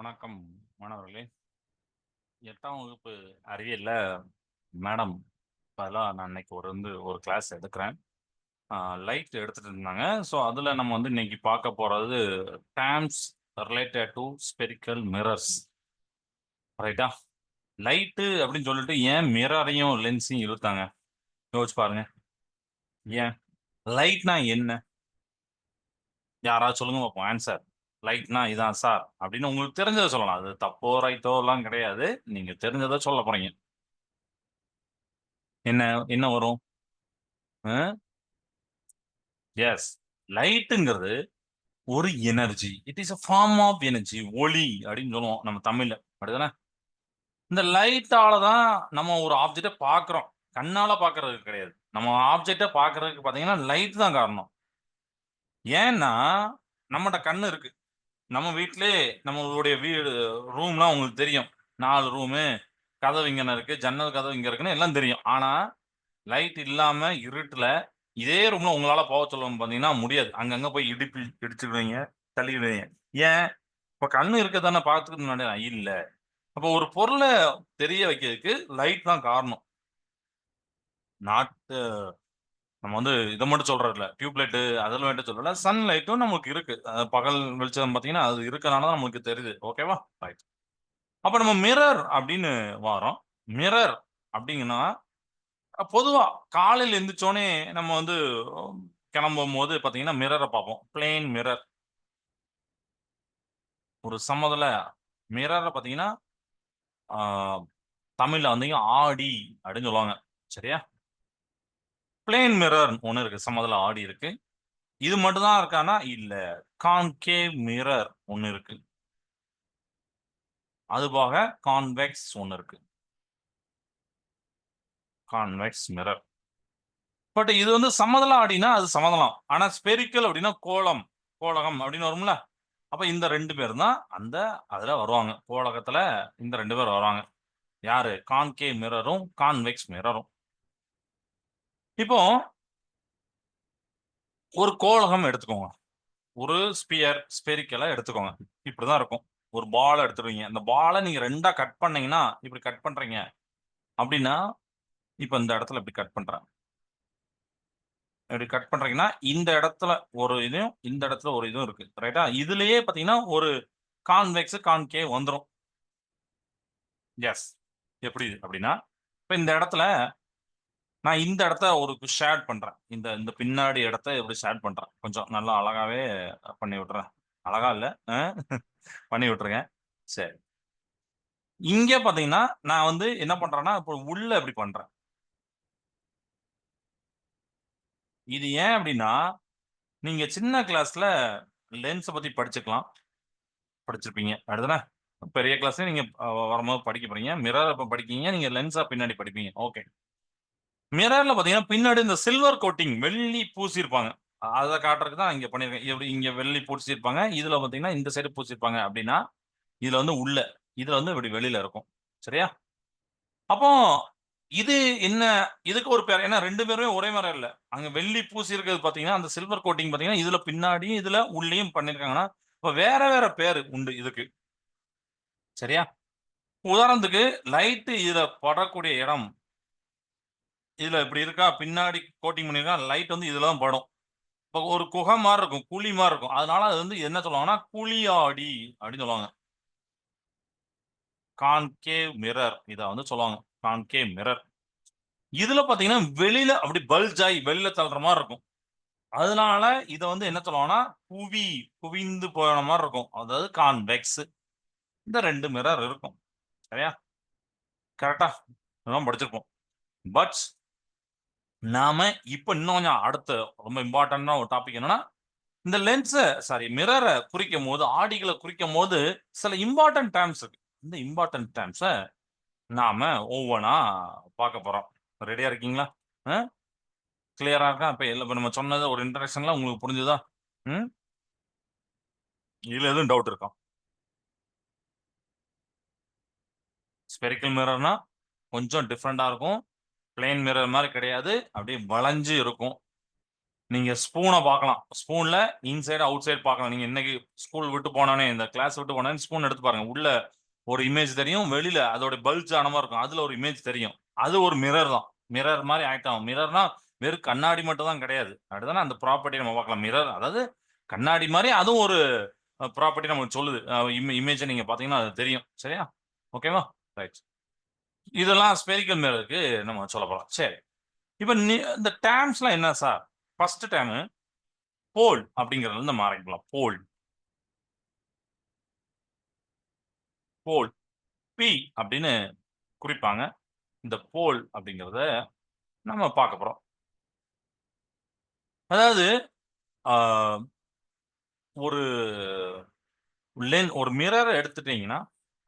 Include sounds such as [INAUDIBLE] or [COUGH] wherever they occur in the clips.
வணக்கம் மாணவர்களே. எட்டாம் வகுப்பு அறிவியல்ல மேடம் அதெல்லாம் நான் இன்னைக்கு ஒரு வந்து ஒரு கிளாஸ் எடுக்கிறேன். லைட் எடுத்துட்டு இருந்தாங்க. ஸோ அதில் நம்ம வந்து இன்னைக்கு பார்க்க போகிறது terms related to spherical mirrors ரைட்டா லைட்டு அப்படின்னு சொல்லிட்டு ஏன் மிரரையும் லென்ஸையும் இழுத்தாங்க? யோசிச்சு பாருங்க. ஏன்? லைட்னா என்ன? யாராவது சொல்லுங்க பார்ப்போம். ஆன்சர் லைட்னா இதான் சார் அப்படின்னு உங்களுக்கு தெரிஞ்சதை சொல்லலாம். அது தப்போ ரைட்டோ எல்லாம் கிடையாது. நீங்க தெரிஞ்சதை சொல்ல போறீங்க. என்ன என்ன வரும்? எஸ் லைட்டுங்கிறது ஒரு energy it is a form of energy ஒளி அப்படின்னு சொல்லுவோம் நம்ம தமிழ்ல. அப்படிதானே? இந்த லைட்டால தான் நம்ம ஒரு ஆப்ஜெக்டை பார்க்குறோம். கண்ணால பார்க்கறதுக்கு கிடையாது. நம்ம ஆப்ஜெக்டை பார்க்கறதுக்கு பார்த்தீங்கன்னா லைட் தான் காரணம். ஏன்னா நம்மகிட்ட கண்ணு இருக்கு. நம்ம வீட்டிலே நம்மளுடைய வீடு ரூம்லாம் உங்களுக்கு தெரியும். நாலு ரூமு கதவு இங்கே இருக்கு? ஜன்னல் கதவு இங்கே இருக்குன்னு எல்லாம் தெரியும். ஆனால் லைட் இல்லாமல் இருட்டில் இதே ரூம்ல உங்களால போக சொல்லுவோம் பார்த்தீங்கன்னா முடியாது. அங்கங்கே போய் இடிப்பி இடிச்சுடுவீங்க தள்ளிடுவீங்க. ஏன்? இப்போ கண்ணு இருக்க தானே பார்த்துக்கிட்டு இல்லை. அப்போ ஒரு பொருளை தெரிய வைக்கிறதுக்கு லைட் தான் காரணம். நாட்டு நம்ம வந்து இதை மட்டும் சொல்றது டியூப்லைட்டு அதெல்லாம் மட்டும் சொல்லல சன்லைட்டும் நமக்கு இருக்கு. பகல் வெளிச்சம் பார்த்தீங்கன்னா அது இருக்கனால தான் நமக்கு தெரியுது. ஓகேவா ரைட் அப்போ நம்ம மிரர் அப்படின்னு வாரோம். மிரர் அப்படிங்கன்னா பொதுவாக காலையில் எந்திரிச்சோனே நம்ம வந்து கிளம்பும் போது பார்த்தீங்கன்னா மிரரை பார்ப்போம். பிளெயின் மிரர் ஒரு சம்மதில் மிரரை பார்த்தீங்கன்னா தமிழில் வந்தீங்க ஆடி அப்படின்னு சொல்லுவாங்க. சரியா? பிளேன் மிரர் ஒன்று இருக்கு. சமதள ஆடி இருக்கு. இது மட்டும் தான் இருக்கானா இல்ல. கான்கேவ் மிரர் ஒன்று இருக்கு. அது போக கான்வெக்ஸ் ஒன்று இருக்கு. கான்வெக்ஸ் மிரர் பட் இது வந்து சமதளம் ஆடினா அது சமதளம். ஆனா ஸ்பெரிக்கல் அப்படின்னா கோலம் கோலகம் அப்படின்னு வரும்ல. அப்ப இந்த ரெண்டு பேர் தான் அந்த அதுல வருவாங்க. கோலகத்துல இந்த ரெண்டு பேர் வருவாங்க. யாரு? கான்கே மிரரும் கான்வெக்ஸ் மிரரும் இப்போ ஒரு கோலகம் எடுத்துக்கோங்க. ஒரு ஸ்பியர் ஸ்பெரிக்கலா எடுத்துக்கோங்க. இப்படிதான் இருக்கும். ஒரு பால் எடுத்துருவீங்க அந்த பாலை நீங்க ரெண்டா கட் பண்ணீங்கன்னா இப்படி கட் பண்றீங்க. அப்படின்னா இப்ப இந்த இடத்துல இப்படி கட் பண்றேன். இப்படி கட் பண்றீங்கன்னா இந்த இடத்துல ஒரு இதுவும் இந்த இடத்துல ஒரு இதுவும் இருக்கு. ரைட்டா இதுலயே பாத்தீங்கன்னா ஒரு கான்வெக்ஸ் கான்கே வந்துடும் எஸ் எப்படி? அப்படின்னா இப்ப இந்த இடத்துல நான் இந்த இடத்த ஒரு ஷேட் பண்றேன். இந்த இந்த பின்னாடி இடத்த எப்படி ஷேட் பண்றேன். கொஞ்சம் நல்லா அழகாவே பண்ணி விட்டுறேன். அழகா இல்ல [LAUGHS] பண்ணி விட்டுருங்க சரி. இங்க பாத்தீங்கன்னா நான் வந்து என்ன பண்றேன்னா இப்போ உள்ள எப்படி பண்றேன். இது ஏன் அப்படின்னா நீங்க சின்ன கிளாஸ்ல லென்ஸை பத்தி படிச்சுக்கலாம். படிச்சிருப்பீங்க. அடுத்தனா பெரிய கிளாஸ்ல நீங்க வரும்போது படிக்க போறீங்க. மிரர் அப்ப படிக்கீங்க நீங்க லென்ஸா பின்னாடி படிப்பீங்க. ஓகே மிரர்ல பாத்தீங்கன்னா பின்னாடி இந்த சில்வர் கோட்டிங் வெள்ளி பூசியிருப்பாங்க. அதை காட்டுறதுக்கு தான் இங்க பண்ணிருக்கேன் எப்படி இங்க வெள்ளி பூசியிருப்பாங்க இதுல பாத்தீங்கன்னா இந்த சைடு பூசியிருப்பாங்க அப்படின்னா இதுல வந்து உள்ள இதுல வந்து இப்படி வெளியில இருக்கும். சரியா? அப்போ இது என்ன இதுக்கு ஒரு பேர் ஏன்னா ரெண்டு பேருமே ஒரே மாதிரி இல்ல. அங்க வெள்ளி பூசி இருக்கிறது பாத்தீங்கன்னா அந்த சில்வர் கோட்டிங் பாத்தீங்கன்னா இதுல பின்னாடியும் இதுல உள்ளேயும் பண்ணிருக்காங்கன்னா இப்ப வேற வேற பேர் உண்டு இதுக்கு. சரியா? உதாரணத்துக்கு லைட்டு இதுல படக்கூடிய இடம் இதுல இப்படி இருக்கா? பின்னாடி கோட்டிங் பண்ணிருக்கா லைட் வந்து இதுல தான் படும். இப்போ ஒரு குகை மாதிரி இருக்கும் குழி மாதிரி இருக்கும். அதனால அது வந்து என்ன சொல்லுவாங்கன்னா குழியாடி அப்படின்னு சொல்லுவாங்க. கான்கே மிரர் இதை வந்து சொல்லுவாங்க. கான்கே மிரர் இதுல பாத்தீங்கன்னா வெளியில அப்படி பல்ஜாய் வெளியில தள்ளுற மாதிரி இருக்கும். அதனால இதை வந்து என்ன சொல்லுவாங்கன்னா குவி குவிந்து போன மாதிரி இருக்கும். அதாவது கான்வெக்ஸ் இந்த ரெண்டு மிரர் இருக்கும். சரியா? கரெக்டா இதெல்லாம் படிச்சிருப்போம். பட் நாம இப்ப இன்னும் கொஞ்சம் அடுத்த ரொம்ப இம்பார்ட்டன்டான ஒரு டாபிக் என்னன்னா இந்த லென்ஸை சாரி மிரரை குறிக்கும் போது ஆடிகளை குறிக்கும் போது சில இம்பார்ட்டன்ட் டேர்ம்ஸ் இருக்கு. இந்த இம்பார்ட்டன்ட் டேர்ம்ஸை நாம ஒவ்வொன்றா பார்க்க போறோம். ரெடியா இருக்கீங்களா? கிளியரா இருக்கா? இப்ப இல்லை இப்போ நம்ம சொன்னது ஒரு இன்ட்ரடக்ஷன்ல உங்களுக்கு புரிஞ்சுதா? ம்? இதுல எதுவும் டவுட் இருக்கா? ஸ்பெரிக்கல் மிரர்னா கொஞ்சம் டிஃப்ரெண்டா இருக்கும். பிளேன் மிரர் மாதிரி கிடையாது. அப்படியே வளைஞ்சு இருக்கும். நீங்க ஸ்பூனை பார்க்கலாம். ஸ்பூன்ல இன்சைடு அவுட் சைடு பார்க்கலாம். நீங்க இன்னைக்கு ஸ்கூல் விட்டு போனோடனே இந்த கிளாஸ் விட்டு போனோடனே ஸ்பூன் எடுத்து பாருங்க. உள்ள ஒரு இமேஜ் தெரியும் வெளியில அதோட பல்ஜ் ஆன மாதிரி இருக்கும். அதுல ஒரு இமேஜ் தெரியும். அது ஒரு மிரர் தான். மிரர் மாதிரி ஆக்ட் ஆகும். மிரர்னா வெறும் கண்ணாடி மட்டும் தான் கிடையாது. அப்படிதானே அந்த ப்ராப்பர்ட்டி நம்ம பார்க்கலாம். மிரர் அதாவது கண்ணாடி மாதிரி அதுவும் ஒரு ப்ராப்பர்ட்டி நமக்கு சொல்லுது. இமேஜை நீங்க பாத்தீங்கன்னா அது தெரியும். சரியா? ஓகேவா ரைட் இதெல்லாம் ஸ்பெரிக்கல் மிரருக்கு நம்ம சொல்ல போறோம் சரி. இப்போ இந்த டேம்ஸ்லாம் என்ன சார் ஃபர்ஸ்ட் டேமு போல் அப்படிங்கறதுல இருந்து நம்ம ஆரம்பிக்கலாம். போல் போல் பி அப்படின்னு குறிப்பாங்க. இந்த போல் அப்படிங்கிறத நம்ம பார்க்க போறோம். அதாவது ஆஹ், ஒரு லென் ஒரு மிரரை எடுத்துட்டீங்கன்னா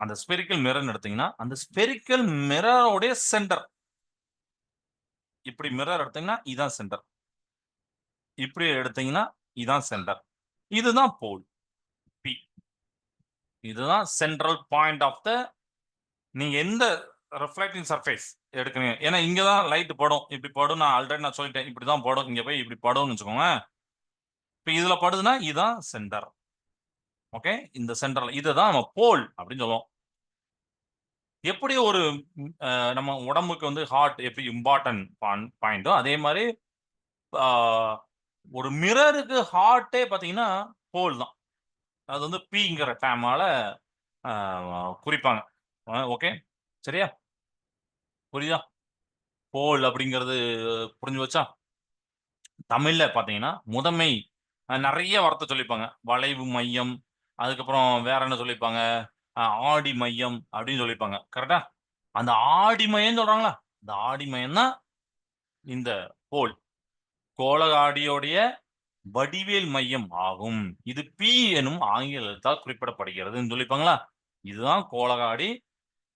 அந்த ஸ்பெரிக்கல் மிரர் எடுத்தீங்கன்னா அந்த ஸ்பெரிக்கல் மிரரோடைய சென்டர் இப்படி மிரர் எடுத்தீங்கன்னா இதான் சென்டர் இப்படி எடுத்தீங்கன்னா இதான் சென்டர் இதுதான் போல் பி இதுதான் சென்ட்ரல் பாயிண்ட் ஆஃப் த நீங்க எந்த ரிஃப்ளெக்டிங் சர்ஃபேஸ் எடுக்கிறீங்க? ஏன்னா இங்க தான் லைட் படும். இப்படி படும் நான் ஆல்ரெடி நான் சொல்லிட்டேன். இப்படி தான் படும். இங்க போய் இப்படி படும்னு வச்சுக்கோங்க. இப்போ இதுல படுதுன்னா இதுதான் சென்டர் ஓகே இந்த சென்டர்ல இதுதான் நம்ம போல் அப்படின்னு சொல்லுவோம். எப்படி ஒரு நம்ம உடம்புக்கு வந்து ஹார்ட் எப்படி இம்பார்ட்டன்ட் பாயிண்டோ அதே மாதிரி ஒரு மிரருக்கு ஹார்ட்டே பார்த்தீங்கன்னா போல் தான். அது வந்து பிங்கிற டேமால குறிப்பாங்க. ஓகே சரியா? புரியுதா? போல் அப்படிங்கிறது புரிஞ்சு வச்சா தமிழ்ல பார்த்தீங்கன்னா முதன்மை நிறைய வார்த்தை சொல்லிப்பாங்க வளைவு மையம் அதுக்கப்புறம் வேற என்ன சொல்லிப்பாங்க ஆடி மையம் அப்படின்னு சொல்லிப்பாங்க கரெக்டா அந்த ஆடி மையம் சொல்றாங்களா? இந்த ஆடி மையம் தான் இந்த போல் கோலகாடியோடைய வடிவேல் மையம் ஆகும். இது பி எனும் ஆங்கிலத்தால் குறிப்பிடப்படுகிறதுன்னு சொல்லிப்பாங்களா இதுதான் கோலகாடி.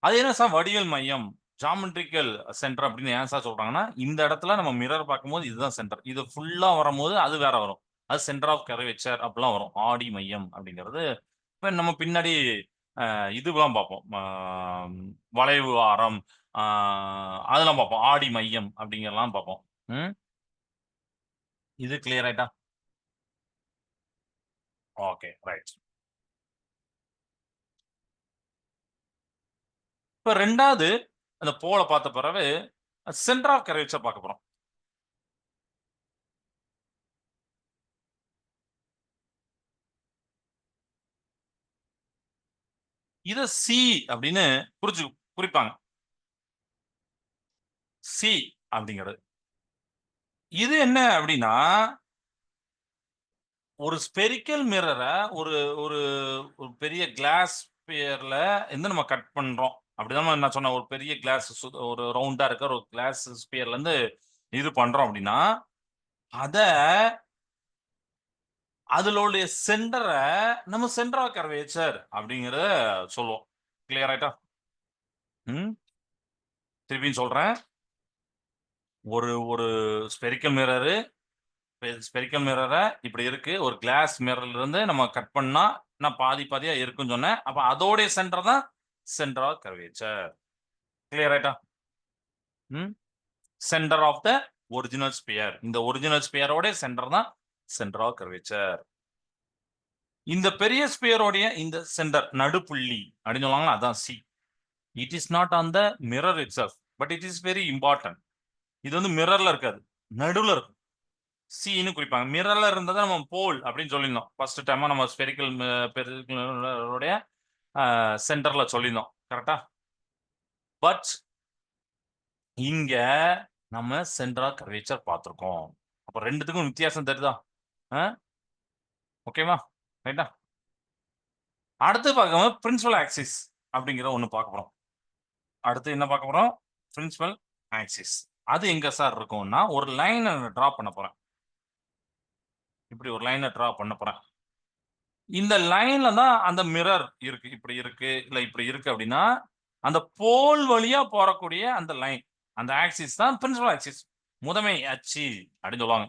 அது என்ன சார்? வடிவேல் மையம். ஜாமெட்ரிக்கல் சென்டர் அப்படின்னு ஏன் சார் சொல்றாங்கன்னா இந்த இடத்துல நம்ம மிரர் பார்க்கும்போது இதுதான் சென்டர் இது ஃபுல்லா வரும்போது அது வேற வரும். அது சென்டர் ஆஃப் கர்வேச்சர் அப்படிலாம் வரும். ஆடி மையம் அப்படிங்கிறது. இப்போ நம்ம பின்னாடி இதுலாம் பார்ப்போம். வளைவு ஆரம் அதெல்லாம் பார்ப்போம். ஆடி மையம் அப்படிங்கிறலாம் பார்ப்போம். ம்? இது கிளியர் ஆயிட்டா? ஓகே ரைட் இப்போ ரெண்டாவது அந்த போல பார்த்த பிறகு சென்டர் ஆஃப் கர்வேச்சர் பார்க்க போறோம். இத சி அப்படின்னு குறிச்சு குறிப்பாங்க. சி அப்படிங்கிறது. இது என்ன அப்படின்னா ஒரு ஸ்பெரிக்கல் மிரரை ஒரு ஒரு ஒரு பெரிய கிளாஸ் பேர்ல இருந்து நம்ம கட் பண்றோம். அப்படிதான் நான் சொன்ன ஒரு பெரிய கிளாஸ் ஒரு ரவுண்டா இருக்கிற ஒரு கிளாஸ் ஸ்பியர்ல இருந்து இது பண்றோம் அப்படின்னா அதை அதுலோடைய சென்டரை நம்ம சென்டர் ஆஃப் கர்வேச்சர் அப்படிங்கறத சொல்லுவோம். கிளியர் ஆயிட்டா? ம்? திருப்பியும் சொல்றேன். ஒரு ஒரு ஸ்பெரிக்கல் மிரரு ஸ்பெரிக்கல் மிரரை இப்படி இருக்கு. ஒரு கிளாஸ் மிரர்ல இருந்து நம்ம கட் பண்ணா நான் பாதி பாதியா இருக்குன்னு சொன்னேன். அப்ப அதோடைய சென்டர் தான் சென்டர் ஆஃப் கர்வேச்சர் கிளியர் ஆயிட்டா? ம்? Centre of the original sphere. இந்த ஒரிஜினல் ஸ்பியரோட சென்டர் தான் சென்ட்ரா கர்வேச்சர் இந்த பெரிய ஸ்பியரோடைய இந்த சென்டர் நடுப்புள்ளி அப்படின்னு சொல்லுவாங்களா அதான் C it is not on the mirror itself but it is very important இது வந்து மிரர்ல இருக்காது நடுவுல இருக்கும். சின்னு குறிப்பாங்க. மிரர்ல இருந்ததை நம்ம போல் அப்படின்னு சொல்லியிருந்தோம். ஃபர்ஸ்ட் டைமா நம்ம ஸ்பெரிக்கல் பெருடைய சென்டர்ல சொல்லியிருந்தோம். கரெக்டா பட் இங்க நம்ம சென்டரா கர்வேச்சர் பார்த்துருக்கோம். அப்போ ரெண்டுத்துக்கும் வித்தியாசம் தெரியுதா? ஓகேவா ரைட்டா அடுத்து பார்க்க பிரின்சிபல் ஆக்சிஸ் அப்படிங்கிற ஒன்று பார்க்க போகிறோம் அடுத்து என்ன பார்க்க போகிறோம் பிரின்சிபல் ஆக்சிஸ் அது எங்கே சார் இருக்கும்னா ஒரு லைனை ட்ரா பண்ண போகிறேன் இப்படி ஒரு லைனை ட்ரா பண்ண போகிறேன் இந்த லைன்ல தான் அந்த மிரர் இருக்கு. இப்படி இருக்கு இல்லை இப்படி இருக்கு அப்படின்னா அந்த போல் வழியா போறக்கூடிய அந்த லைன் அந்த ஆக்சிஸ் தான் பிரின்சிபல் ஆக்சிஸ் முதமை அச்சு அப்படின்னு சொல்லுவாங்க.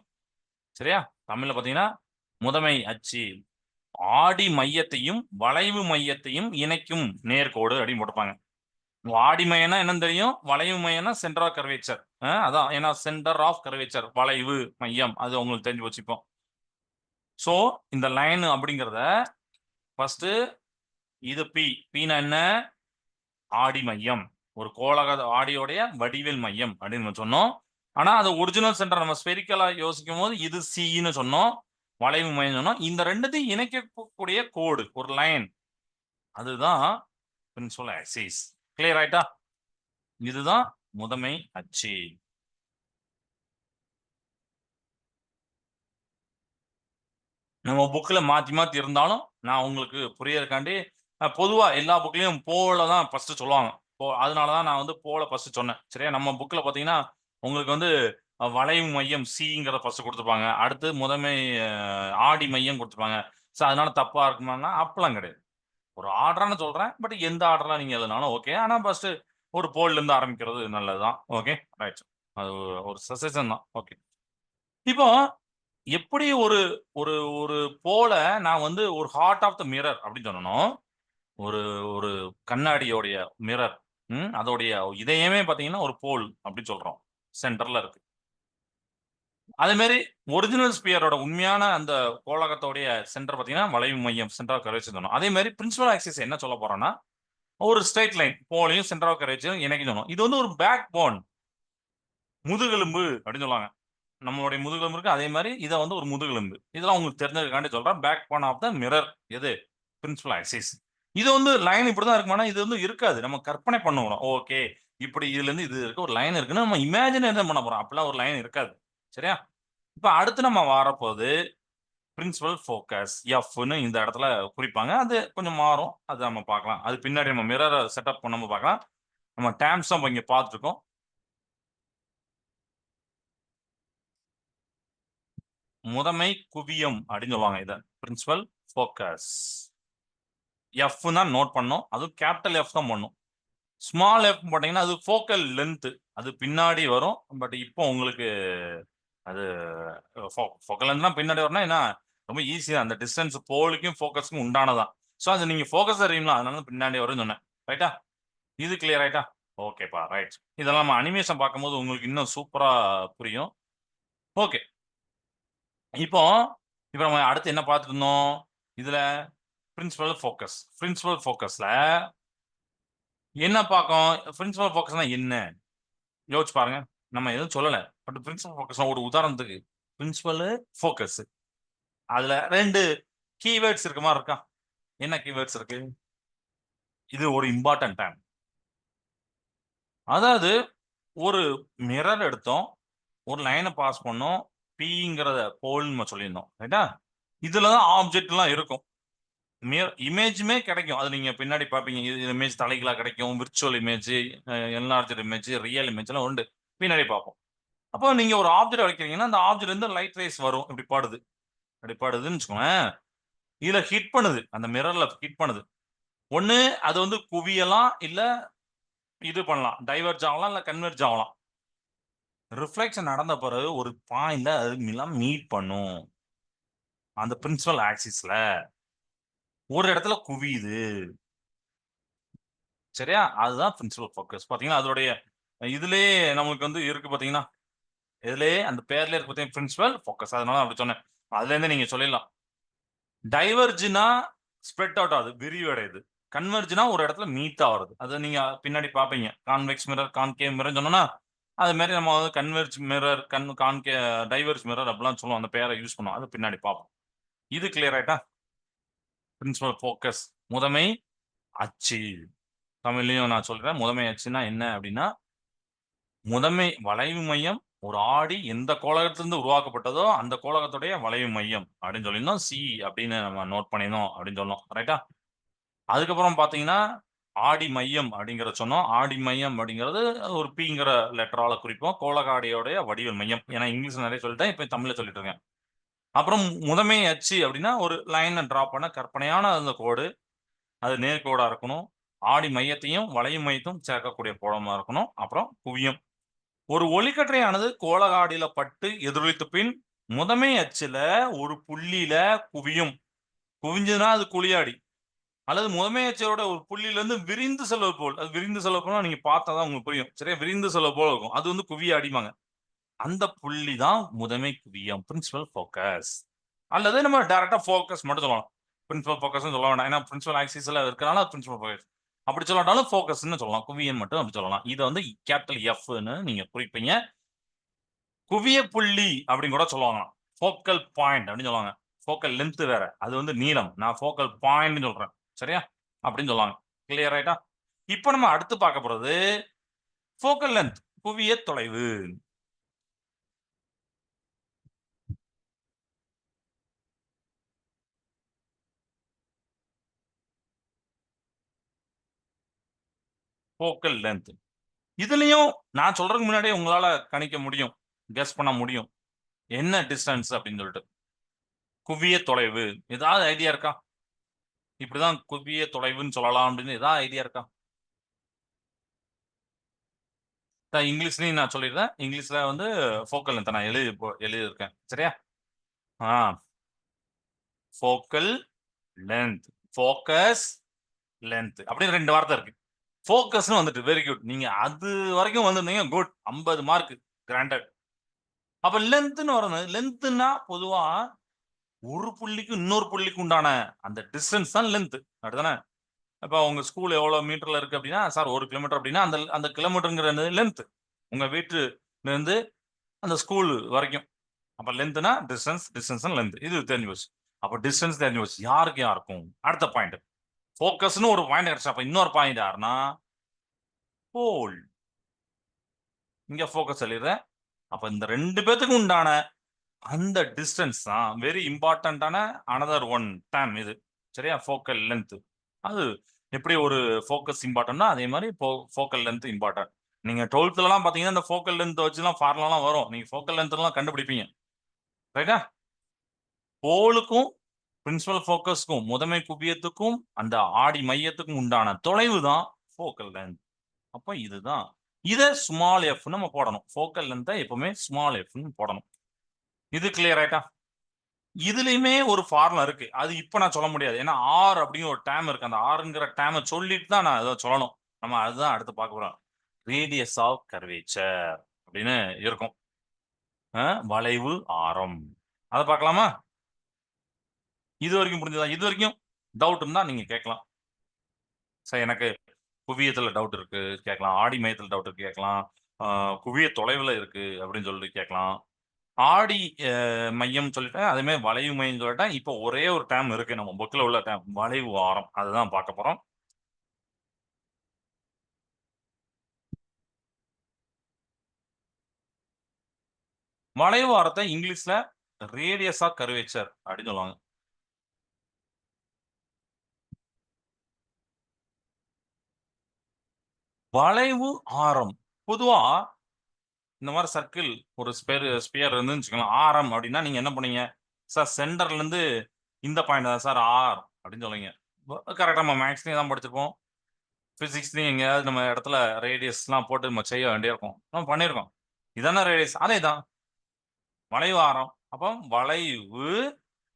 சரியா? தமிழ்ல பாத்தீங்கன்னா முதமை அச்சு. ஆடி மையத்தையும் வளைவு மையத்தையும் இணைக்கும் நேர்கோடு அப்படின்னு போட்டுப்பாங்க ஆடி மையம்னா என்னன்னு தெரியும்? வளைவு மையம்னா சென்டர் ஆஃப் கர்வேச்சர் அதான். ஏன்னா சென்டர் ஆஃப் கர்வேச்சர் வளைவு மையம். அது உங்களுக்கு தெரிஞ்சு வச்சுப்போம் ஸோ இந்த லைன் அப்படிங்கிறத ஃபர்ஸ்ட் இது பி பின்னா என்ன? ஆடி மையம். ஒரு கோலக ஆடியோடைய வடிவேல் மையம் அப்படின்னு சொன்னோம். ஆனா அது ஒரிஜினல் சென்டர் நம்ம ஸ்பெரிக்கலா யோசிக்கும் போது இது சின்னு சொன்னோம். வளைவு மையம் சொன்னோம். இந்த ரெண்டுத்தையும் இணைக்கக்கூடிய கோடு ஒரு லைன் அதுதான் பிரின்சிபல் ஆக்சிஸ் கிளியர் ஆயிட்டா? இதுதான் முதன்மை அச்சு. நம்ம புக்கில் மாற்றி மாற்றி இருந்தாலும் நான் உங்களுக்கு புரியறதுக்காண்டி பொதுவாக எல்லா புக்லேயும் போல தான் ஃபஸ்ட்டு சொல்லுவாங்க. போ அதனால தான் நான் வந்து போல ஃபஸ்ட்டு சொன்னேன். சரியா? நம்ம புக்கில் பார்த்தீங்கன்னா உங்களுக்கு வந்து வளைவு மையம் சிங்கிறத ஃபர்ஸ்ட் கொடுத்துருப்பாங்க அடுத்து முதன்மை ஆடி மையம் கொடுத்துருப்பாங்க ஸோ அதனால தப்பா இருக்குமானா அப்பெல்லாம் கிடையாது. ஒரு ஆர்டர்னு சொல்றேன் பட் எந்த ஆர்டர்லாம் நீங்க எழுதினாலும் ஓகே ஆனா ஃபர்ஸ்ட் ஒரு போல்ல இருந்து ஆரம்பிக்கிறது நல்லதுதான். ஓகே ரைட் அது ஒரு- ஒரு சஜஷன் தான். ஓகே இப்போ எப்படி ஒரு ஒரு ஒரு போல நான் வந்து ஒரு ஹார்ட் ஆஃப் த மிரர் அப்படின்னு சொல்லணும். ஒரு ஒரு கண்ணாடியோடைய மிரர் ம் அதோடைய இதயமே பார்த்தீங்கன்னா ஒரு போல் அப்படின்னு சொல்றோம். சென்டர்ல இருக்கு. அதே மாதிரி ஒரிஜினல் ஸ்பியரோட உண்மையான அந்த கோலகத்தோடைய சென்டர் பார்த்தீங்கன்னா வளைவு மையம் சென்டர் கரேஜ் சொன்னோம். அதே மாதிரி பிரின்சிபல் ஆக்சிஸ் என்ன சொல்ல போறோம்னா ஒரு ஸ்ட்ரைட் லைன் போலையும் சென்டர் ஆஃப் கரேஜும் இணைக்க சொன்னோம். இது வந்து ஒரு பேக் போன் முதுகெலும்பு அப்படின்னு சொல்லுவாங்க. நம்மளுடைய முதுகெலும்பு இருக்கு. அதே மாதிரி இதை வந்து ஒரு முதுகெலும்பு. இதெல்லாம் உங்களுக்கு தெரிஞ்சதுக்காண்டி சொல்றேன். Back bone of the mirror எது? பிரின்சிபல் ஆக்சிஸ் இது வந்து லைன் இப்படிதான் இருக்குமானா இது வந்து இருக்காது. நம்ம கற்பனை பண்ணுவோம். ஓகே. இப்படி இதுல இருந்து இது இருக்க ஒரு லைன் இருக்குன்னு நம்ம இமேஜின் என்ன பண்ண போறோம்? அப்பெல்லாம் ஒரு லைன் இருக்காது. சரியா? இப்ப அடுத்து நம்ம வரப்போது பிரின்சிபல் ஃபோக்கஸ் எஃப்னு இந்த இடத்துல குறிப்பாங்க. அது கொஞ்சம் மாறும். அது நம்ம பார்க்கலாம். அது பின்னாடி நம்ம மிரரை செட்டப் பண்ணாம பார்க்கலாம். நம்ம டேம்ஸ் நம்ம இங்க பார்த்துருக்கோம். முதன்மை குவியம் அப்படின்னு சொல்லுவாங்க இதை. பிரின்சிபல் ஃபோக்கஸ் எஃப் தான் நோட் பண்ணோம். அதுவும் கேபிட்டல் எஃப் தான் பண்ணும். ஸ்மால் எஃப் பார்த்தீங்கன்னா அது ஃபோக்கல் லென்த்து அது பின்னாடி வரும். பட் இப்போ உங்களுக்கு அது ஃபோக்கல் லென்த்னா பின்னாடி வரணும் ஏன்னா ரொம்ப ஈஸியாக அந்த டிஸ்டன்ஸ் போலுக்கும் ஃபோக்கஸ்க்கும் உண்டானதான். ஸோ அது நீங்கள் ஃபோக்கஸ் அறியுங்களா அதனால பின்னாடி வரும்னு சொன்னேன். ரைட்டா இது கிளியர் ஆயிட்டா? ஓகேப்பா ரைட் இதெல்லாம் நம்ம அனிமேஷன் பார்க்கும்போது உங்களுக்கு இன்னும் சூப்பராக புரியும். ஓகே இப்போ இப்போ நம்ம அடுத்து என்ன பார்த்துட்டு இருந்தோம்? இதுல பிரின்சிபல் ஃபோக்கஸ் பிரின்சிபல் ஃபோக்கஸில் என்ன பார்க்கும்? பிரின்சிபல் ஃபோக்கஸ்னா என்ன? யோசிச்சு பாருங்க. நம்ம எதுவும் சொல்லலை. பட் பிரின்சிபல் ஃபோக்கஸ் ஒரு உதாரணத்துக்கு பிரின்சிபல் ஃபோக்கஸ் அதுல ரெண்டு கீவேர்ட்ஸ் இருக்க மாதிரி இருக்கா? என்ன கீவேர்ட்ஸ் இருக்கு? இது ஒரு இம்பார்ட்டன்ட் டைம் அதாவது ஒரு மிரர் எடுத்தோம் ஒரு லைனை பாஸ் பண்ணோம் பிங்கிறத போல் நம்ம சொல்லியிருந்தோம். ரைட்டா இதுல தான் ஆப்ஜெக்ட்லாம் இருக்கும். இமேஜுமே கிடைக்கும். அது நீங்க பின்னாடி பார்ப்பீங்க. இது இமேஜ் தலைகளா கிடைக்கும். Virtual image enlarger image real image எல்லாம் உண்டு. பின்னாடி பார்ப்போம். அப்போ நீங்க ஒரு ஆப்ஜெக்ட் வைக்கிறீங்கன்னா அந்த ஆப்ஜெக்ட் இருந்து லைட் ரேஸ் வரும். இப்படி பாடுது. அப்படி பாடுதுன்னு வச்சுக்கோங்களேன். இதுல ஹிட் பண்ணுது. அந்த மிரர்ல ஹிட் பண்ணுது. ஒண்ணு அது வந்து குவியலாம். இல்ல இது பண்ணலாம். டைவர்ஜ் ஆகலாம். இல்ல கன்வெர்ஜ் ஆகலாம். ரிஃப்ளெக்ஷன் நடந்த பிறகு ஒரு பாயிண்ட்ல அது மீட் பண்ணும். அந்த பிரின்சிபல் ஆக்சிஸ்ல ஒரு இடத்துல குவியுது. சரியா? அதுதான் பிரின்சிபல் ஃபோக்கஸ் பாத்தீங்கன்னா அதோடைய இதுலயே நம்மளுக்கு வந்து இருக்கு பாத்தீங்கன்னா இதுலயே அந்த பேர்ல இருக்கு பார்த்தீங்கன்னா பிரின்சிபல் ஃபோக்கஸ் அதனால அப்படி சொன்னேன். அதுல இருந்து நீங்க சொல்லிடலாம். டைவர்ஜினா ஸ்ப்ரெட் அவுட் ஆகுது விரிவடையுது. கன்வெர்ஜினா ஒரு இடத்துல மீட் ஆகுறது. அது நீங்க பின்னாடி பாப்பீங்க. கான்வெக்ஸ் மிரர் கான்கே மிரர் சொன்னோம்னா அது மாதிரி நம்ம வந்து கன்வெர்ஜ் மிரர் கன் கான்கே டைவர்ஸ் மிரர் அப்படிலாம் சொல்லுவோம். அந்த பேரை யூஸ் பண்ணுவோம். அது பின்னாடி பார்ப்போம் இது கிளியர் ஆயிட்டா? பிரின்சிபல் ஃபோக்கஸ் முதமை அச்சு தமிழ்லையும் நான் சொல்றேன் முதமை அச்சுன்னா என்ன அப்படின்னா முதமை வளைவு மையம் ஒரு ஆடி எந்த கோலகத்திலிருந்து உருவாக்கப்பட்டதோ அந்த கோலகத்துடைய வளைவு மையம் அப்படின்னு சொல்லியிருந்தோம். சி அப்படின்னு நம்ம நோட் பண்ணியிருந்தோம் அப்படின்னு சொன்னோம். ரைட்டா அதுக்கப்புறம் பார்த்தீங்கன்னா ஆடி மையம் அப்படிங்கிற சொன்னோம். ஆடி மையம் அப்படிங்கிறது ஒரு பிங்கிற லெட்டரால குறிப்போம். கோலகாடியோடைய வடிவல் மையம். ஏன்னா இங்கிலீஷ் நிறைய சொல்லிட்டேன் இப்போ தமிழில் சொல்லிட்டு இருக்கேன். அப்புறம் முதன்மை அச்சு அப்படின்னா ஒரு லைனை ட்ரா பண்ண கற்பனையான அந்த கோடு. அது நேர்கோடாக இருக்கணும். ஆடி மையத்தையும் வளையும் மையத்தையும் சேர்க்கக்கூடிய கோலமாக இருக்கணும். அப்புறம் குவியம். ஒரு ஒளிக்கற்றையானது கோலகாடியில பட்டு எதிரொலித்த பின் முதன்மை அச்சுல ஒரு புள்ளியில குவியும். குவிஞ்சதுன்னா அது குழியாடி. அல்லது முதன்மையச்சரோட ஒரு புள்ளியிலேருந்து விரிந்து செல்வது போல். அது விரிந்து செல்வது போல நீங்கள் பார்த்தா தான் உங்களுக்கு புரியும். சரியா? விரிந்து செல்வது போல் இருக்கும். அது வந்து குவியாடிமாங்க அந்த புள்ளி தான் முதன்மை குவியம் பிரின்சிபல் ஃபோக்கஸ் அல்லது நம்ம டேரக்டா ஃபோக்கஸ் மட்டும் சொல்லலாம். பிரின்சிபல் ஃபோக்கஸ் சொல்ல வேண்டாம் ஏன்னா பிரின்சிபல் ஆக்சிஸ்ல இருக்கிறனால பிரின்சிபல் ஃபோக்கஸ் அப்படி சொல்லாட்டாலும் ஃபோக்கஸ்ன்னு சொல்லலாம். குவியன் மட்டும் அப்படி சொல்லலாம். இதை வந்து கேபிட்டல் எஃப்னு நீங்க குறிப்பீங்க. குவிய புள்ளி அப்படின்னு கூட சொல்லுவாங்க. ஃபோக்கல் பாயிண்ட் அப்படின்னு சொல்லுவாங்க. ஃபோக்கல் லென்த் வேற. அது வந்து நீளம். நான் ஃபோக்கல் பாயிண்ட் சொல்றேன். சரியா? அப்படின்னு சொல்லுவாங்க. கிளியர் ஆயிட்டா? இப்போ நம்ம அடுத்து பார்க்க போறது ஃபோக்கல் லென்த் குவிய தொலைவு. ஃபோக்கல் லென்த் இதுலேயும் நான் சொல்றதுக்கு முன்னாடியே உங்களால் கணிக்க முடியும் கெஸ் பண்ண முடியும். என்ன டிஸ்டன்ஸ் அப்படின்னு சொல்லிட்டு. குவிய தொலைவு. ஏதாவது ஐடியா இருக்கா? இப்படிதான் குவிய தொலைவுன்னு சொல்லலாம் அப்படின்னு ஏதாவது ஐடியா இருக்கா? நான் இங்கிலீஷ்லயும் நான் சொல்லிடுறேன். இங்கிலீஷில் வந்து ஃபோக்கல் லென்த் நான் எழுதி எழுதியிருக்கேன். சரியா? ஆ. ஃபோக்கல் லென்த் ஃபோக்கஸ் லென்த் அப்படின்னு ரெண்டு வார்த்தை இருக்கு. ஃபோக்கஸ்னு வந்துட்டு வெரி குட் நீங்க அது வரைக்கும் வந்திருந்தீங்க குட் ஐம்பது மார்க் கிராண்டட் அப்ப லென்த்னு வரணும் லென்த்னா பொதுவா ஒரு புள்ளிக்கும் இன்னொரு புள்ளிக்கு உண்டான அந்த டிஸ்டன்ஸ் தான் லென்த் அப்படிதானே இப்போ உங்க ஸ்கூல் எவ்வளவு மீட்டர்ல இருக்கு அப்படின்னா சார் ஒரு கிலோமீட்டர் அப்படின்னா அந்த அந்த கிலோமீட்டருங்கிற லென்த் உங்க வீட்டுல இருந்து அந்த ஸ்கூல் வரைக்கும். அப்ப லென்த்னா டிஸ்டன்ஸ் டிஸ்டன்ஸ் லென்த் இது தெரிஞ்சு போச்சு. அப்ப டிஸ்டன்ஸ் தெரிஞ்சு போச்சு. யாருக்கு யாருக்கும்? அடுத்த பாயிண்ட் ஃபோக்கஸ்னு ஒரு பாயிண்ட் கிடைச்சா அப்போ இன்னொரு பாயிண்ட் யாருன்னா போல் இங்க ஃபோக்கஸ் சொல்லிடுறேன் அப்போ இந்த ரெண்டு பேத்துக்கும் உண்டான அந்த டிஸ்டன்ஸ் தான் வெரி இம்பார்ட்டண்ட்டான அனதர் ஒன் டைம் இது. சரியா? ஃபோக்கல் லென்த்து அது எப்படி ஒரு ஃபோக்கஸ் இம்பார்ட்டன்ட்னா அதே மாதிரி ஃபோ ஃபோக்கல் லென்த் இம்பார்ட்டன்ட் நீங்கள் டுவெல்த்துலலாம் பார்த்தீங்கன்னா இந்த ஃபோக்கல் லென்த் வச்சுலாம் ஃபார்முலாம் வரும். நீங்கள் ஃபோக்கல் லென்த்லாம் கண்டுபிடிப்பீங்க. ரைட்டா போலுக்கும் பிரின்சிபல் ஃபோக்கஸ்க்கும் முதன்மை குவியத்துக்கும் அந்த ஆடி மையத்துக்கும் உண்டான தொலைவு தான் ஃபோக்கல் லென்த் அப்போ இதுதான். இதை ஸ்மால் எஃப் நம்ம போடணும். ஃபோக்கல் லென்த்தை எப்பவுமே ஸ்மால் எஃப்னு போடணும். இது கிளியர் ஆயிட்டா? இதுலயுமே ஒரு ஃபார்முலா இருக்கு. அது இப்ப நான் சொல்ல முடியாது. ஏன்னா ஆர் அப்படின்னு ஒரு டேம் இருக்கு. அந்த ஆறுங்கிற டேமை சொல்லிட்டு தான் நான் அதை சொல்லணும். நம்ம அதுதான் அடுத்து பார்க்க போறோம். ரேடியஸ் ஆஃப் கர்வேச்சர் அப்படின்னு இருக்கும். வளைவு ஆரம். அதை பார்க்கலாமா? இது வரைக்கும் புரிஞ்சுதா? இது வரைக்கும் டவுட்னா நீங்க கேட்கலாம். சார் எனக்கு குவியத்துல டவுட் இருக்கு கேட்கலாம். ஆடி மையத்துல டவுட் இருக்கு கேட்கலாம். குவிய தொலைவுல இருக்கு அப்படின்னு சொல்லிட்டு கேட்கலாம். ஆடி மையம் சொல்லிட்டேன் அதே மாதிரி வளைவு மையம் சொல்லிட்டேன் இப்போ ஒரே ஒரு டேம் இருக்கு. நம்ம புக்கில் உள்ள டேம் வளைவு ஆரம். அதுதான் பார்க்க போறோம். வளைவு ஆரத்தை இங்கிலீஷ்ல ரேடியஸ் ஆஃப் கர்வேச்சர் அப்படின்னு சொல்லுவாங்க. வளைவு ஆரம். பொதுவா இந்த மாதிரி சர்க்கிள் ஒரு ஸ்பேர் ஸ்பியர் இருந்துன்னு வச்சுக்கலாம் ஆரம் அப்படின்னா நீங்க என்ன பண்ணீங்க சார் சென்டர்ல இருந்து இந்த பாயிண்ட் தான் சார் ஆர் அப்படின்னு சொல்லுவீங்க. கரெக்டாக நம்ம மேக்ஸ்லேயும் தான் படிச்சிருப்போம். ஃபிசிக்ஸ்லேயும் எங்கேயாவது நம்ம இடத்துல ரேடியஸ்லாம் போட்டு நம்ம செய்ய வேண்டியிருக்கோம் நம்ம பண்ணியிருக்கோம். இதான ரேடியஸ் அதே தான் வளைவு ஆரம். அப்போ வளைவு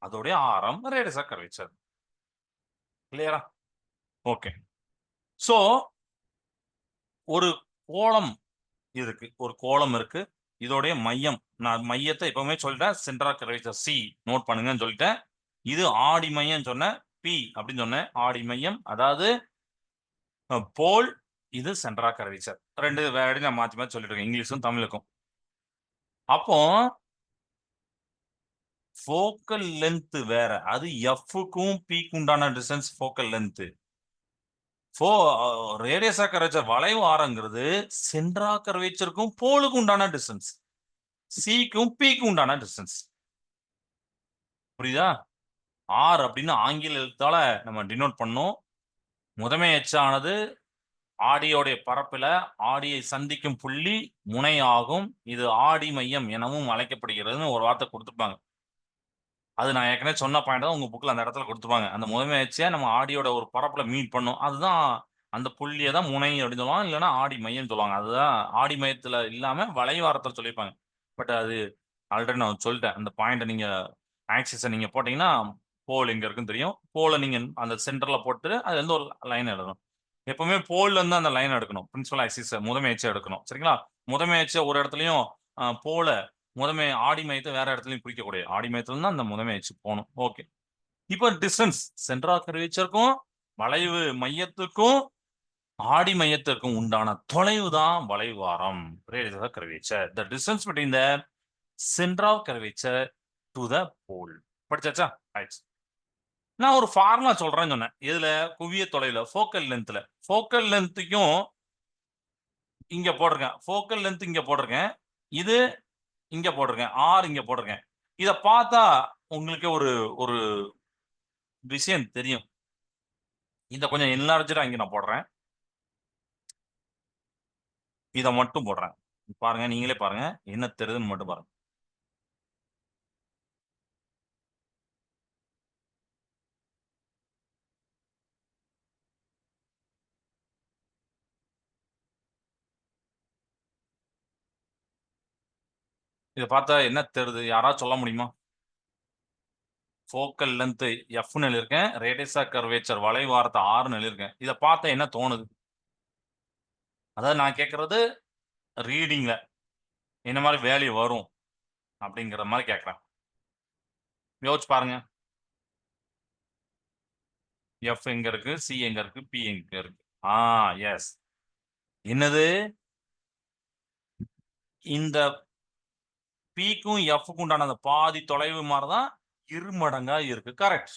அதோடைய ஆரம் ரேடியஸாக கர்வேச்சர் கிளியரா ஓகே ஸோ ஒரு கோலம் இருக்கு. ஒரு கோலம் இருக்கு. இதோடைய மையம். நான் மையத்தை எப்பவுமே சொல்லிட்டேன் சென்ட்ரா கர்வேச்சர் சி நோட் பண்ணுங்கன்னு சொல்லிட்டேன். இது ஆடி மையம் சொன்னேன். பி அப்படின்னு சொன்னேன். ஆடி மையம். அதாவது போல் இது சென்ட்ரா கர்வேச்சர் ரெண்டு வேர்டு நான் மாற்றி மாற்றி சொல்லிட்டு இருக்கேன். இங்கிலீஷும் தமிழுக்கும். அப்போ ஃபோக்கல் லென்த்து வேற. அது எஃப்க்கும் பிக்கு உண்டான டிஸ்டன்ஸ் ஃபோக்கல் லென்த்து ஃபோ ரேடியஸா கர்வேச்சர் வளைவு ஆரங்கிறது சென்ட்ரா கர்வேச்சருக்கும் போலுக்கும் உண்டான டிஸ்டன்ஸ் சிக்கும் பிக்கும் உண்டான டிஸ்டன்ஸ் புரியுதா? ஆர் அப்படின்னு ஆங்கில எழுத்தால நம்ம டினோட் பண்ணோம். முதன்மை எச்சானது ஆடியோடைய பரப்பில் ஆடியை சந்திக்கும் புள்ளி முனை ஆகும். இது ஆடி மையம் எனவும் அழைக்கப்படுகிறதுன்னு ஒரு வார்த்தை கொடுத்துருப்பாங்க. அது நான் ஏற்கனவே சொன்ன பாயிண்ட் தான் உங்க புக்ல அந்த இடத்துல கொடுத்துருப்பாங்க. அந்த முதன்மையாச்சியா நம்ம ஆடியோட ஒரு பரப்புல மீட் பண்ணோம் அதுதான் அந்த புள்ளியை தான் முனை அப்படின்னு சொல்லுவாங்க. இல்லைன்னா ஆடி மையம் சொல்லுவாங்க. அதுதான் ஆடி மையத்துல இல்லாம வளைவாரத்தில் சொல்லியிருப்பாங்க. பட் அது ஆல்ரெடி நான் சொல்லிட்டேன். அந்த பாயிண்ட்டை நீங்க ஆக்சிஸை நீங்க போட்டீங்கன்னா போல் எங்க இருக்குன்னு தெரியும். போல நீங்க அந்த சென்டர்ல போட்டு அது வந்து ஒரு லைன் எழுதணும். எப்பவுமே போல்ல இருந்து அந்த லைன் எடுக்கணும். பிரின்சிபல் ஆக்சிஸ் முதமையாச்சியா எடுக்கணும். சரிங்களா? முதமையாச்சியா ஒரு இடத்துலயும் போல முதன்மை ஆடி மையத்தை வேற இடத்துலையும் குறிக்கக்கூடிய ஆடி மையத்துல தான் அந்த முதன்மை அச்சு போகணும். ஓகே இப்போ டிஸ்டன்ஸ் சென்ட்ரா கர்வேச்சருக்கும் வளைவு மையத்துக்கும் ஆடி மையத்திற்கும் உண்டான தொலைவு தான் வளைவு ஆரம். Curvature the distance between the centre of curvature to the pole படிச்சாச்சா? ஆயிடுச்சு நான் ஒரு ஃபார்முலா சொல்றேன்னு சொன்னேன். இதுல குவிய தொலைவில் ஃபோக்கல் லென்த்ல ஃபோக்கல் லென்த்துக்கும் இங்க போட்டிருக்கேன். ஃபோக்கல் லென்த் இங்க போட்டிருக்கேன். இது இங்க போட்டிருக்கேன் ஆர் இங்க போட்டிருக்கேன். இத பார்த்தா உங்களுக்கு ஒரு ஒரு விஷயம் தெரியும். இத கொஞ்சம் என்லார்ஜா இங்க நான் போடுறேன். இத மட்டும் போடுறேன். பாருங்க நீங்களே பாருங்க என்ன தெரியுதுன்னு மட்டும் பாருங்க. இதை பார்த்தா என்ன தெரியுது யாராவது சொல்ல முடியுமா? ஃபோக்கல் லென்த்து எஃப்னு எழுதியிருக்கேன். ரேடியஸா கர்வேச்சர் வளைவாரத்தை ஆறுன்னு எழுதியிருக்கேன். இதை பார்த்தா என்ன தோணுது? அதாவது நான் கேட்கறது ரீடிங்கில் என்ன மாதிரி வேல்யூ வரும்? அப்படிங்கிற மாதிரி கேட்குறேன் யோசிச்சு பாருங்க. எஃப் எங்க இருக்கு? சி எங்க இருக்கு? பி எங்க இருக்கு? ஆ எஸ் என்னது? இந்த பிக்கும் எஃப்க்கும் உண்டான அந்த பாதி தொலைவு மாதிரி தான் இருமடங்கா இருக்கு. கரெக்ட்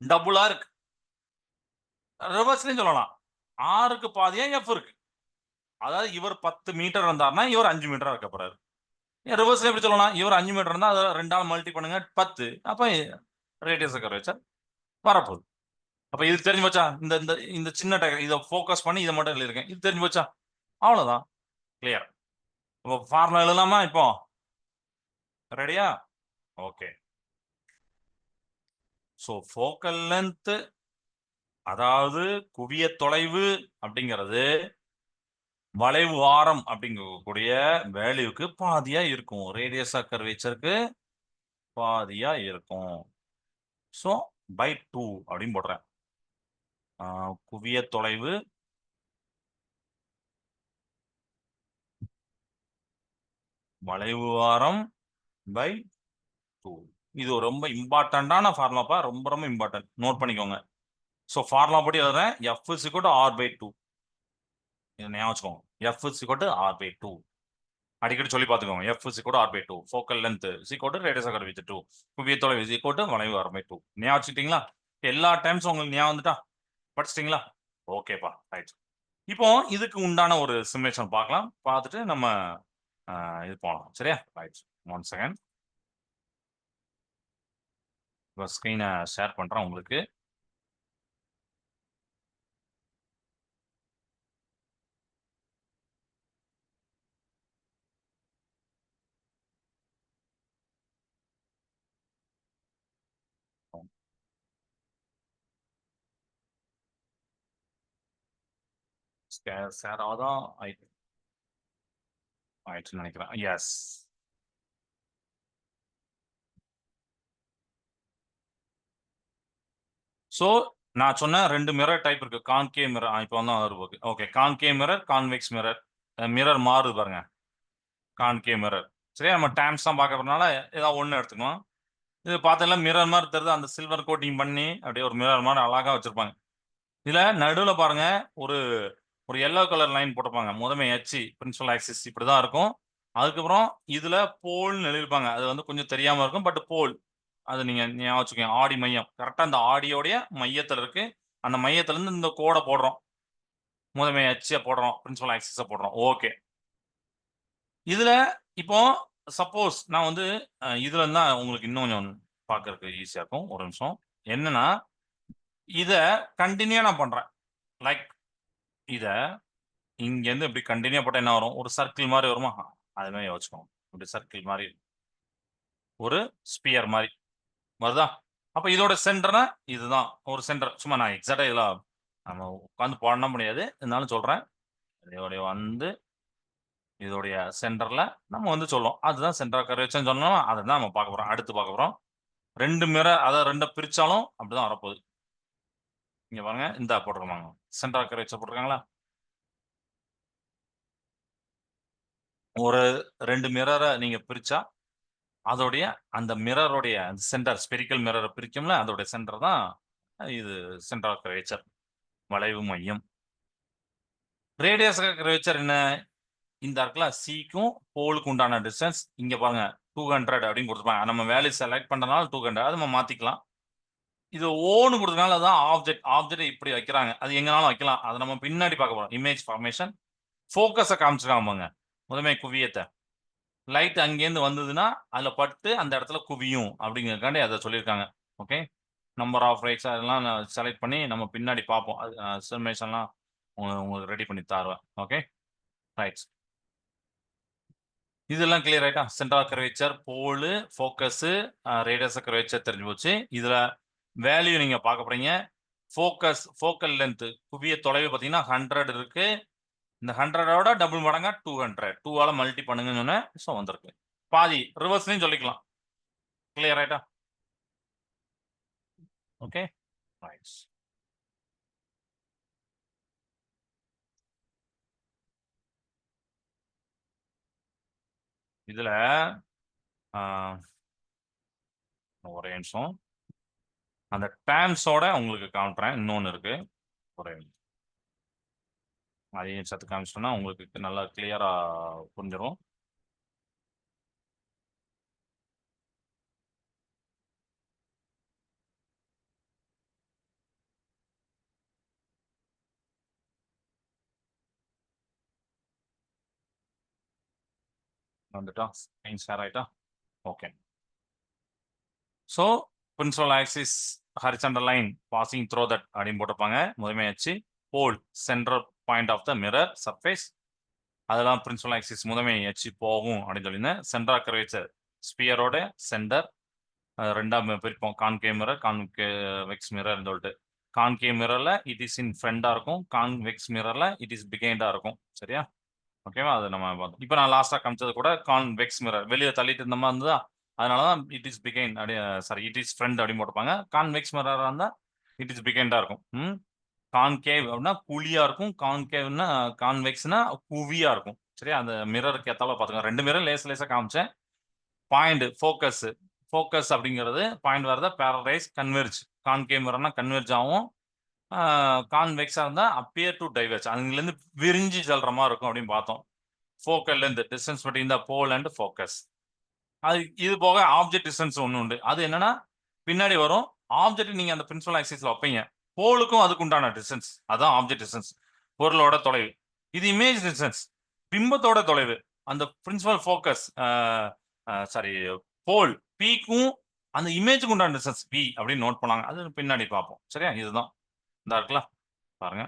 டபுளா இருக்கு. ரிவர்ஸ்லயும் சொல்லலாம். ஆறுக்கு பாதியா எஃப் இருக்கு. அதாவது இவர் பத்து மீட்டர் இருந்தாருன்னா இவர் அஞ்சு மீட்டரா இருக்க போறாரு. ரிவர்ஸ்ல எப்படி சொல்லலாம்? இவர் அஞ்சு மீட்டர் இருந்தா அதை ரெண்டால் மல்டி பண்ணுங்க பத்து. அப்ப ரேடியஸ் வச்சா வரப்போகுது. அப்ப இது தெரிஞ்சு வச்சா இந்த இந்த இந்த சின்ன டயர் இதை ஃபோக்கஸ் பண்ணி இதை மட்டும் எழுதியிருக்கேன். இது தெரிஞ்சு வச்சா அவ்வளவுதான். கிளியர் இப்போ ஃபார்முலா எழுதலாமா இப்போ? ரெடியா ஓகே ஸோ ஃபோக்கல் லென்த் அதாவது குவிய தொலைவு அப்படிங்கிறது வளைவு ஆரம் அப்படிங்கக்கூடிய வேல்யூக்கு பாதியா இருக்கும். ரேடியஸ் ஆஃப் கர்வேச்சருக்கு பாதியா இருக்கும். ஸோ பை டூ அப்படின்னு போடுறேன். குவிய தொலைவு வளைவு ஆரம் பை டூ இது ரொம்ப இம்பார்ட்டண்ட்டான ஃபார்முலாப்பா ரொம்ப ரொம்ப இம்பார்ட்டன்ட் நோட் பண்ணிக்கோங்க. ஸோ ஃபார்முலா படி எழுதுறேன். F is to R by two இதை ஞாபகம் வச்சுக்கோங்க. F is to R by two அடிக்கடி சொல்லி பார்த்துக்கோங்க. F is to R by two focal length coat radius ஆகர் வித் டூ குவிய தொலைவு சிக்கோட்டு வளைவு ஆர் பை டூ ஞாபகம் வச்சுக்கிட்டீங்களா? எல்லா டைம்ஸும் உங்களுக்கு ஞாபகம் வந்துட்டா? படிச்சிட்டிங்களா? ஓகேப்பா ரைட் இப்போ இதுக்கு உண்டான ஒரு சிமுலேஷன் பார்க்கலாம். பார்த்துட்டு நம்ம இது போகலாம். சரியா? ரைட் ஒன் செகண்ட் இப்போ ஸ்க்ரீனை ஷேர் பண்ணுறேன் உங்களுக்கு. ஷேர் ஆகுதான் ஆயிட்டு ஆயிட்டுன்னு நினைக்கிறேன். எஸ் ஸோ நான் சொன்ன ரெண்டு மிரர் டைப் இருக்கு. கான்கே மிரர் இப்போ வந்து வருது okay concave mirror convex mirror mirror மாறுது பாருங்க. கான்கே மிரர் சரியா? நம்ம டேம்ஸ் தான் பார்க்க போறதுனால ஏதாவது ஒன்று எடுத்துக்குவோம். இது பார்த்தெல்லாம் மிரர் மாதிரி தெரியுது. அந்த சில்வர் கோட்டிங் பண்ணி அப்படியே ஒரு மிரர் மாதிரி அழகாக வச்சிருப்பாங்க. இதில் நடுவில் பாருங்க ஒரு ஒரு எல்லோ கலர் லைன் போட்டிருப்பாங்க. முதன்மை அச்சு பிரின்சிபல் ஆக்சிஸ் இப்படிதான் இருக்கும். அதுக்கப்புறம் இதில் போல்னு எழுதியிருப்பாங்க. அது வந்து கொஞ்சம் தெரியாமல் இருக்கும் பட் போல் அது நீங்க ஞாபகம் வச்சுக்கோங்க. ஆடி மையம். கரெக்டா அந்த ஆடியோடைய மையத்துல இருக்கு. அந்த மையத்துல இருந்து இந்த கோடை போடுறோம். முதன்மை அச்சை போடுறோம். பிரின்சிபல் ஆக்சிஸை போடுறோம். ஓகே இதுல இப்போ சப்போஸ் நான் வந்து அஹ், இதுல இருந்தா உங்களுக்கு இன்னும் கொஞ்சம் பார்க்கறதுக்கு ஈஸியா இருக்கும். ஒரு நிமிஷம். என்னன்னா இத கண்டினியூ நான் பண்றேன். லைக் இத இங்கேருந்து இப்படி கண்டினியூ போட்டால் என்ன வரும்? ஒரு சர்க்கிள் மாதிரி வருமா? அது மாதிரி யோசிச்சுக்கோங்க. இப்படி சர்க்கிள் மாதிரி. ஒரு ஸ்பியர் மாதிரி. வருதா அப்ப இதோட சென்டர்னா இதுதான். ஒரு சென்டர். சும்மா நான் எக்ஸாக்டா இதுல நம்ம உட்காந்து போடணும் முடியாது. இருந்தாலும் சொல்றேன். இதோடைய வந்து இதோடைய சென்டர்ல நம்ம வந்து சொல்லுவோம். அதுதான் சென்டர் கர்வேச்சர்னு சொன்னோம் அதை தான் நம்ம பார்க்க போறோம். அடுத்து பார்க்க போறோம். ரெண்டு மிரர் அதை ரெண்டை பிரிச்சாலும் அப்படிதான் வரப்போகுது. இங்க பாருங்க. இந்த போட்டிருக்காங்க. சென்டர் கரேச்சர் போட்டிருக்காங்களா? ஒரு ரெண்டு மிரரை நீங்க பிரிச்சா அதோடைய அந்த மிரருடைய சென்டர் ஸ்பெரிக்கல் மிரரை பிரிக்கும்ல அதோடைய சென்டர் தான் இது சென்டர் கரேச்சர் வளைவு மையம். ரேடியஸ் கிரேச்சர் என்ன? இந்த இடத்துல சிக்கும் போலுக்கு உண்டான டிஸ்டன்ஸ் இங்கே பாருங்க டூ ஹண்ட்ரட் அப்படின்னு கொடுத்துருப்பாங்க. நம்ம வேல்யூ செலக்ட் பண்ணுறதுனால டூ ஹண்ட்ரட் அது நம்ம மாற்றிக்கலாம் இது ஓன்னு கொடுத்தனால தான் ஆப்ஜெக்ட் ஆப்ஜெக்ட் இப்படி வைக்கிறாங்க. அது எங்கனாலும் வைக்கலாம். அதை நம்ம பின்னாடி பார்க்க போகிறோம் இமேஜ் ஃபார்மேஷன் ஃபோக்கஸை காமிச்சிருக்காங்க முதன்மை குவியத்தை. லைட் அங்கேருந்து வந்ததுன்னா அதில் பட்டு அந்த இடத்துல குவியும் அப்படிங்கிறதுக்காண்டி அதை சொல்லியிருக்காங்க. ஓகே நம்பர் ஆஃப் ரைட்ஸ் அதெல்லாம் செலக்ட் பண்ணி நம்ம பின்னாடி பார்ப்போம். அது சிமேஷன்லாம் உங்களுக்கு ரெடி பண்ணி தருவேன். ஓகே ரைட்ஸ் இதெல்லாம் கிளியர் ஆயிட்டா? Central curvature pole focus radius curvature தெரிஞ்சு போச்சு. இதில் வேல்யூ நீங்கள் பார்க்க போகிறீங்க ஃபோக்கஸ் ஃபோக்கல் லென்த்து குவிய தொலைவு பார்த்தீங்கன்னா ஹண்ட்ரட் இருக்குது இந்த ஹண்ட்ரடோட டபுள் மடங்கா டூ ஹண்ட்ரட் டூவால் மல்டி பண்ணுங்கன்னு சொன்னேன். ஸோ வந்திருக்கு. பாதி ரிவர்ஸ்லையும் சொல்லிக்கலாம். கிளியர் ஆயிட்டா? ஓகே ரைட்ஸ் இதுல ஒரே நிமிஷம். அந்த டேம்ஸோட உங்களுக்கு காமிட்றேன் இன்னொன்று இருக்கு. ஒரே அதையும் சத்து காமிச்சிட்டோம்னா உங்களுக்கு நல்லா கிளியரா புரிஞ்சிடும் வந்துட்டா? ஸ்க்ரீன் ஷேர் ஆயிட்டா? Okay so principal axis horizontal line passing through that அப்படின்னு போட்டிருப்பாங்க. முதன்மையாச்சு. Pole centre point of the mirror surface அதெல்லாம் பிரின்சிபல் ஆக்சிஸ் முதன்மை எச்சு போகும் அப்படின்னு சொல்லியிருந்தேன். சென்டரா கர்வேச்சர் ஸ்பியரோட சென்டர் ரெண்டாம் பிரிப்போம். கான்கே மிரர் கான்கே வெக்ஸ் மிரர்னு சொல்லிட்டு. கான்கே மிரர்ல இட் இஸ் இன் ஃப்ரெண்டாக இருக்கும். கான்வெக்ஸ் மிரர்ல இட் இஸ் பிகைண்டா இருக்கும். சரியா? ஓகேவா அது நம்ம பார்த்தோம். இப்போ நான் லாஸ்ட்டாக காமிச்சது கூட கான்வெக்ஸ் மிரர் வெளியே தள்ளிட்டு இருந்த மாதிரி இருந்ததா? அதனால தான் இட் இஸ் பிகைண்ட் அப்படி சாரி இட் இஸ் ஃப்ரெண்ட் அப்படின்னு போட்டுப்பாங்க கான்வெக்ஸ் மிரராக இருந்தால் இட் இஸ் பிகைண்டாக இருக்கும். ம்? கான்கேவ் அப்படின்னா குழியா இருக்கும். கான்கேவ்னா கான்வெக்ஸ்னா குவியா இருக்கும். சரியா? அந்த மிரருக்கு ஏத்தால பார்த்துக்கோங்க. ரெண்டு மிரர் லேஸ் லேஸாக காமிச்சேன். பாயிண்ட் ஃபோக்கஸ் ஃபோக்கஸ் அப்படிங்கிறது பாயிண்ட் வரதா பேரரைஸ் கன்வெர்ஜ் கான்கேவ் மிரர்னா கன்வெர்ஜ் ஆகும். கான்வெக்ஸாக இருந்தால் அப்பியர் டு டைவர்ஜ் அதுலேருந்து விரிஞ்சு செல்ற மாதிரி இருக்கும் அப்படின்னு பார்த்தோம். ஃபோக்கல்லேருந்து distance between the pole and focus அது இது போக ஆப்ஜெக்ட் டிஸ்டன்ஸ் ஒன்று உண்டு. அது என்னன்னா பின்னாடி வரும். ஆப்ஜெக்ட் நீங்கள் அந்த பிரின்சிபல் ஆக்சிஸில் வைப்பீங்க. போலுக்கும் அதுக்கு உண்டான டிஸ்டன்ஸ் அதான் ஆப்ஜெக்ட் டிஸ்டன்ஸ் பொருளோட தொலைவு. இது இமேஜ் டிஸ்டன்ஸ் பிம்பத்தோட தொலைவு. அந்த பிரின்சிபல் ஃபோக்கஸ் சாரி போல் பிக்கும் அந்த இமேஜுக்கு உண்டான டிஸ்டன்ஸ் பி அப்படின்னு நோட் பண்ணாங்க. அது பின்னாடி பார்ப்போம். சரியா? இதுதான். இந்த இருக்குல்ல பாருங்க.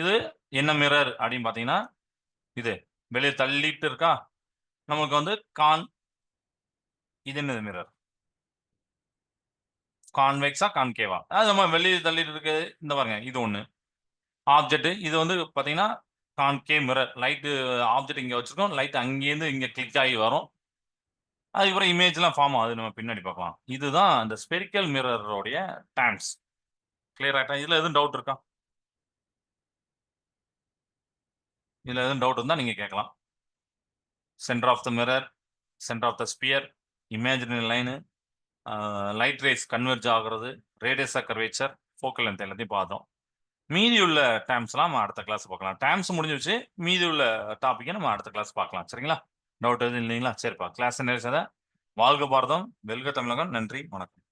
இது என்ன மிரர் அப்படின்னு பார்த்தீங்கன்னா இது. வெளியே தள்ளிட்டு இருக்கா? நமக்கு வந்து கான் இது என்னது மிரர் கான்வெக்ஸா கான்கேவா அது நம்ம வெளியே தள்ளிட்டு இருக்கு இந்த பாருங்க இது ஒன்று ஆப்ஜெக்ட் இது வந்து பார்த்தீங்கன்னா கான்கே மிரர் லைட்டு ஆப்ஜெக்ட் இங்கே வச்சுருக்கோம். லைட் அங்கேருந்து இங்கே கிளிக் ஆகி வரும். அதுக்கப்புறம் இமேஜ்லாம் ஃபார்ம் ஆகுது. நம்ம பின்னாடி பார்க்கலாம். இதுதான் இந்த ஸ்பெரிக்கல் மிரரோடைய டைம்ஸ் கிளியர் ஆகிட்டா இதில் எதுவும் டவுட் இருக்கா? இதில் எதுவும் டவுட் இருந்தால் நீங்கள் கேட்கலாம். Centre of the mirror centre of the sphere imaginary line light rays converge ஆகுறது ரேடியஸா கர்வேச்சர் ஃபோக்கல் லென்த் எல்லாத்தையும் பார்த்தோம். மீதி உள்ள டேம்ஸ்லாம் நம்ம அடுத்த கிளாஸ் பார்க்கலாம். டேம்ஸ் முடிஞ்சிச்சு மீதி உள்ள டாப்பிக்கை நம்ம அடுத்த கிளாஸ் பார்க்கலாம். சரிங்களா? டவுட் எதுவும் இல்லைங்களா? சரிப்பா. கிளாஸ் நேரம் வாழ்க பாரதம். வெல்க தமிழகம். நன்றி. வணக்கம்.